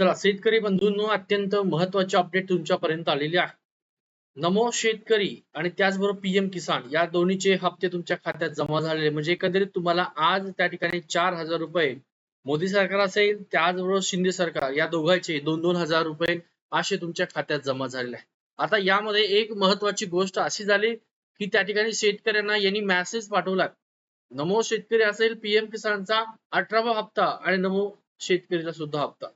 चला शेतकरी बंधूंनो अत्यंत महत्त्वाचे अपडेट तुमच्यापर्यंत आलेले आहे. नमो शेतकरी आणि त्याचबरोबर पीएम किसान या दोन्हीचे हप्ते तुमच्या खात्यात जमा झालेले म्हणजे एकंदरीत तुम्हाला आज त्या ठिकाणी चार हजार रुपये मोदी सरकार असेल त्याचबरोबर शिंदे सरकार या दोघांचे दोन दोन हजार रुपये असे तुमच्या खात्यात जमा झालेले आहे आता यामध्ये एक महत्वाची गोष्ट अशी झाली की त्या ठिकाणी शेतकऱ्यांना यांनी मेसेज पाठवला नमो शेतकरी असेल पीएम किसानचा अठरावा हप्ता आणि नमो शेतकरीचा सुद्धा हप्ता.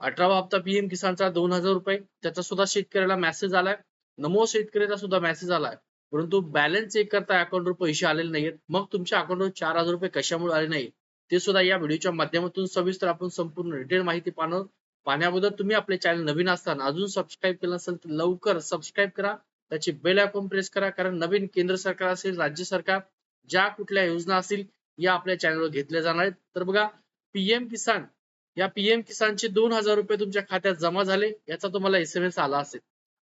अठरावा हप्ता पीएम किसानचा दोन हजार रुपये. त्याचा सुद्धा शेतकऱ्याला मेसेज आलाय. नमो शेतकऱ्याचा सुद्धा मेसेज आलाय. परंतु बॅलन्स चेक करता अकाउंटवर पैसे आलेले नाहीयेत. मग तुमच्या अकाउंटवर चार हजार रुपये कशामुळे आले नाही ते सुद्धा या व्हिडिओच्या माध्यमातून सविस्तर आपण संपूर्ण डिटेल माहिती पाहणार पाहण्याबद्दल तुम्ही आपले चॅनल नवीन असताना अजून सबस्क्राईब केलं नसेल तर लवकर सबस्क्राईब करा. त्याची बेल आयकॉन प्रेस करा. कारण नवीन केंद्र सरकार असेल राज्य सरकार ज्या कुठल्या योजना असतील या आपल्या चॅनलवर घेतल्या जाणार आहेत. तर बघा पीएम किसान या पीएम किसानचे दोन हजार रुपये तुमच्या खात्यात जमा झाले याचा तुम्हाला एस एम एस आला असेल.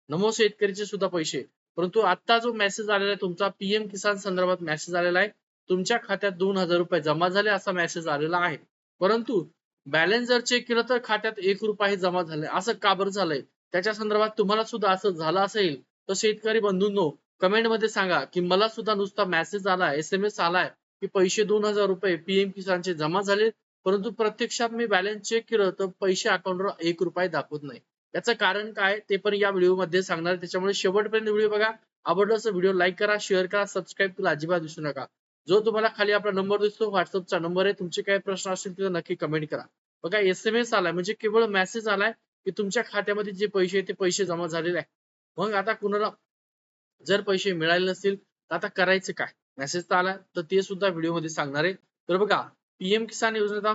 नमो शेतकरीचे सुद्धा पैसे. परंतु आता जो मेसेज आलेला आहे तुमचा पीएम किसान संदर्भात मेसेज आलेला आहे तुमच्या खात्यात दोन हजार रुपये जमा झाले असा मेसेज आलेला आहे. परंतु बॅलन्स जर चेक केलं तर खात्यात एक रुपयाही जमा झाले. असं का बरं झालंय? त्याच्या संदर्भात तुम्हाला सुद्धा असं झालं असेल तर शेतकरी बंधूंनो कमेंटमध्ये सांगा की मला सुद्धा नुसता मेसेज आला एस एम एस आलाय की पैसे दोन हजार रुपये पीएम किसानचे जमा झाले परंतु प्रत्यक्षात मी बॅलन्स चेक केलं तर पैसे अकाउंटवर एक रुपये दाखवत नाही. याचं कारण काय? ते पण या व्हिडिओमध्ये सांगणार त्याच्यामुळे शेवटपर्यंत व्हिडिओ बघा. आवडलं असं व्हिडिओ लाईक करा शेअर करा सबस्क्राईब करा अजिबात विसरू नका. जो तुम्हाला खाली आपला नंबर दिसतो व्हॉट्सअपचा नंबर आहे. तुमचे काही प्रश्न असतील तर नक्की कमेंट करा. बघा एस एम एस आलाय. म्हणजे केवळ मेसेज आलाय की तुमच्या खात्यामध्ये जे पैसे आहेत ते पैसे जमा झालेले आहे मग आता कुणाला जर पैसे मिळाले नसतील तर आता करायचं काय? मेसेज तर आला तर ते सुद्धा व्हिडिओमध्ये सांगणार आहे. तर बघा पीएम किसान योजनेचा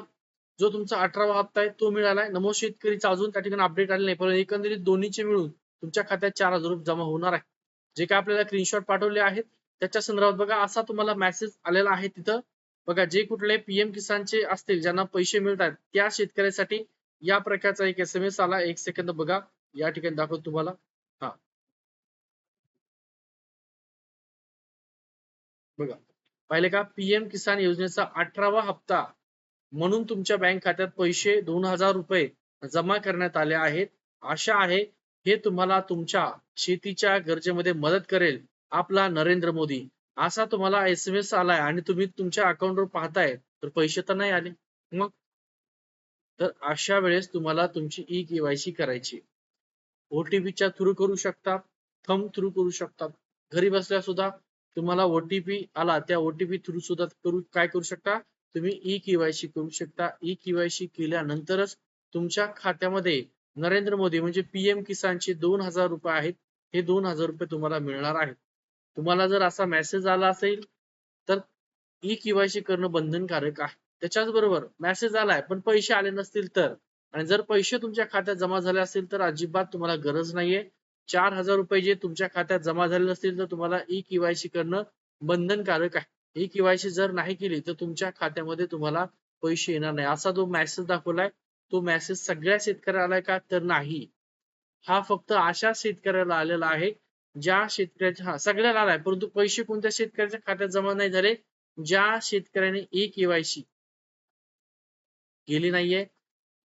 जो तुमचा अठरावा हप्ता आहे तो मिळालाय. नमो शेतकरीचा अजून त्या ठिकाणी अपडेट आले नाही पण एकंदरीत दोन्हीचे मिळून तुमच्या खात्यात चार हजार रुपये जमा होणार आहे. जे काय आपल्याला स्क्रीनशॉट पाठवले आहेत त्याच्या संदर्भात बघा असा तुम्हाला मेसेज आलेला आहे तिथं. बघा जे कुठले पीएम किसानचे असतील ज्यांना पैसे मिळतात त्या शेतकऱ्यासाठी या प्रकारचा एक एस एम एस आला. एक सेकंद बघा या ठिकाणी दाखवतो तुम्हाला. हा. बघा. पाहिले का? पीएम किसान योजनेचा अठरावा हप्ता. म्हणून तुमच्या बँक खात्यात पैसे दोन हजार रुपये जमा करण्यात आले आहेत. आशा आहे हे तुम्हाला तुमच्या शेतीच्या गरजेमध्ये मदत करेल. आपला नरेंद्र मोदी. असा तुम्हाला एस एम एस आलाय आणि तुम्ही तुमच्या अकाउंटवर पाहताय तर पैसे तर नाही आले. मग? तर अशा वेळेस तुम्हाला तुमची ई केवायसी करायची. ओटीपीच्या थ्रू करू शकता थम थ्रू करू शकता. घरी बसल्या सुद्धा तुम्हाला ओटीपी आला त्या ओटीपी थ्रू सुद्धा करू काय करू शकता? तुम्ही ई केवायसी करू शकता. ई केवायसी केल्यानंतरच तुमच्या खात्यामध्ये नरेंद्र मोदी म्हणजे पीएम किसानचे दोन हजार रुपये आहेत हे दोन हजार रुपये तुम्हाला मिळणार आहेत. तुम्हाला जर असा मेसेज आला असेल तर ई केवायसी करणं बंधनकारक आहे. त्याच्याच बरोबर मेसेज आलाय पण पैसे आले नसतील तर. आणि जर पैसे तुमच्या खात्यात जमा झाले असतील तर अजिबात तुम्हाला गरज नाहीये. चार हजार रुपये जे तुमच्या खात्यात जमा झाले नसतील तर तुम्हाला ई केवायसी करणं बंधनकारक आहे. ई केवायसी जर नाही केली तर तुमच्या खात्यामध्ये तुम्हाला पैसे येणार नाही. असा जो मेसेज दाखवलाय तो मेसेज सगळ्या शेतकऱ्याला आलाय का? तर नाही. हा फक्त अशा शेतकऱ्याला आलेला आहे ज्या शेतकऱ्याच्या हा सगळ्याला आलाय परंतु पैसे कोणत्या शेतकऱ्याच्या खात्यात जमा नाही झाले? ज्या शेतकऱ्याने ई केवायसी केली नाहीये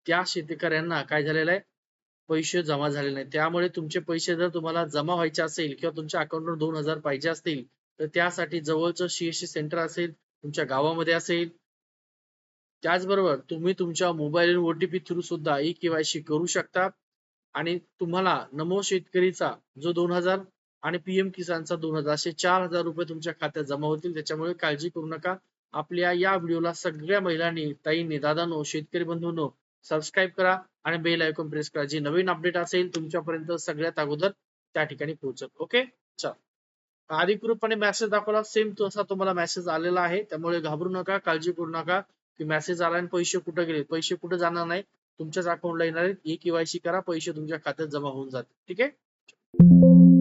त्या शेतकऱ्यांना काय झालेलं आहे? पैसे जमा झाले नाही त्यामुळे तुमचे पैसे जर तुम्हाला जमा व्हायचे असेल किंवा तुमच्या अकाउंटवर दोन हजार पाहिजे असतील तर त्यासाठी जवळचं सीएससी सेंटर असेल तुमच्या गावामध्ये असेल. त्याचबरोबर तुम्ही तुमच्या मोबाईल ओटीपी थ्रू सुद्धा ई केवायसी करू शकता. आणि तुम्हाला नमो शेतकरीचा जो दोन हजार आणि पीएम किसानचा दोन हजार असे चार हजार रुपये तुमच्या खात्यात जमा होतील. त्याच्यामुळे काळजी करू नका. आपल्या या व्हिडिओला सगळ्या महिलांनी ताईंनी दादांनो शेतकरी बंधूंनो सबस्क्राईब करा. आणि बेल आयकॉन प्रेस करा. जी नवीन अपडेट असेल तुमच्यापर्यंत सगळ्यात अगोदर त्या ठिकाणी पोहोचल. ओके? चल. अधिकृतपणे मेसेज दाखवला. सेम तसा तुम्हाला मेसेज आलेला आहे. त्यामुळे घाबरू नका काळजी करू नका. की मेसेज आला आणि पैसे कुठे गेले? पैसे कुठे जाणार नाही? तुमच्याच अकाउंटला येणार आहेत. ई केवायसी करा. पैसे तुमच्या खात्यात जमा होऊन जातील. ठीक आहे?